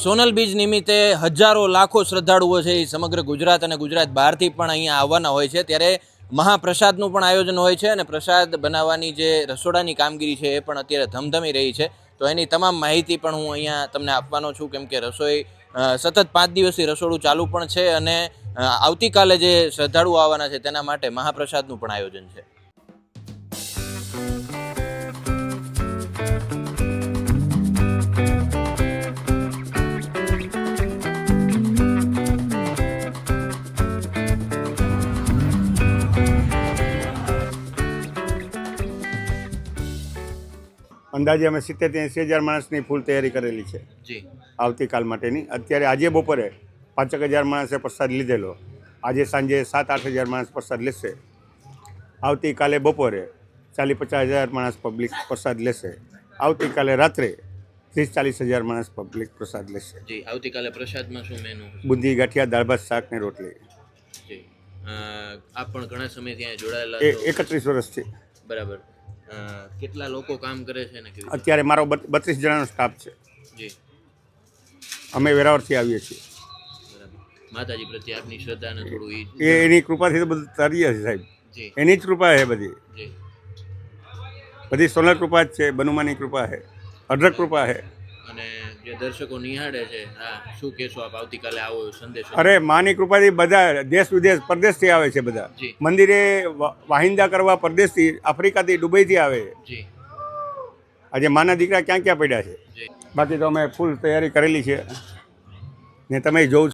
સોનલ બીજ નિમિત્તે હજારો લાખો શ્રદ્ધાળુઓ છે એ સમગ્ર ગુજરાત અને ગુજરાત બહારથી પણ અહીંયા આવવાના હોય છે. ત્યારે મહાપ્રસાદનું પણ આયોજન હોય છે અને પ્રસાદ બનાવવાની જે રસોડાની કામગીરી છે એ પણ અત્યારે ધમધમી રહી છે. તો એની તમામ માહિતી પણ હું અહીંયા તમને આપવાનો છું, કેમ કે રસોઈ સતત પાંચ દિવસથી રસોડું ચાલુ પણ છે અને આવતીકાલે જે શ્રદ્ધાળુઓ આવવાના છે તેના માટે મહાપ્રસાદનું પણ આયોજન છે. અંદાજે અમે સિત્તેર એંસી હજાર માણસની ફૂલ તૈયારી કરેલી છે. જી. આવતીકાલ માટેની. અત્યારે આજે બપોરે પાંચેક હજાર માણસે પ્રસાદ લીધેલો. આજે સાંજે સાત આઠ હજાર માણસ પ્રસાદ લેશે. આવતીકાલે બપોરે ચાલીસ પચાસ હજાર માણસ પબ્લિક પ્રસાદ લેશે. આવતીકાલે રાત્રે ત્રીસ ચાલીસ હજાર માણસ પબ્લિક પ્રસાદ લેશે. જી આવતીકાલે પ્રસાદમાં શું મેનુ બુંદી ગાંઠિયા દાળ ભાત શાક ને રોટલી. જી. આપ પણ ઘણા સમયથી અહીંયા જોડાયેલા એકત્રીસ વર્ષથી બરાબર. કેટલા લોકો કામ કરે છે ને અત્યારે મારો બત્રીસ જણાનો સ્ટાફ છે. જી. અમે વેરાવળથી આવીએ છીએ. માતાજી પ્રત્યે આપની શ્રદ્ધા ને થોડું એ એની કૃપાથી તો બધું તરીએ છે સાહેબ. એની જ કૃપા છે બધી. જી. બધી સોનલ કૃપા જ છે બનુમાની કૃપા છે અઢળક કૃપા છે. અને જે દર્શકો નિહાળે છે હા શું કહેશો આપ? આવતીકાલે આવો સંદેશો. અરે માની કૃપાથી બધા દેશ વિદેશ પરદેશથી આવે છે બધા. મંદિરે વાહિંદા કરવા પરદેશથી આફ્રિકાથી દુબઈથી આવે. છે આજે માના દીકરા ક્યાં ક્યાં પડ્યા છે? બાકી તો અમે ફૂલ તૈયારી કરેલી છે. ને તમે જોવ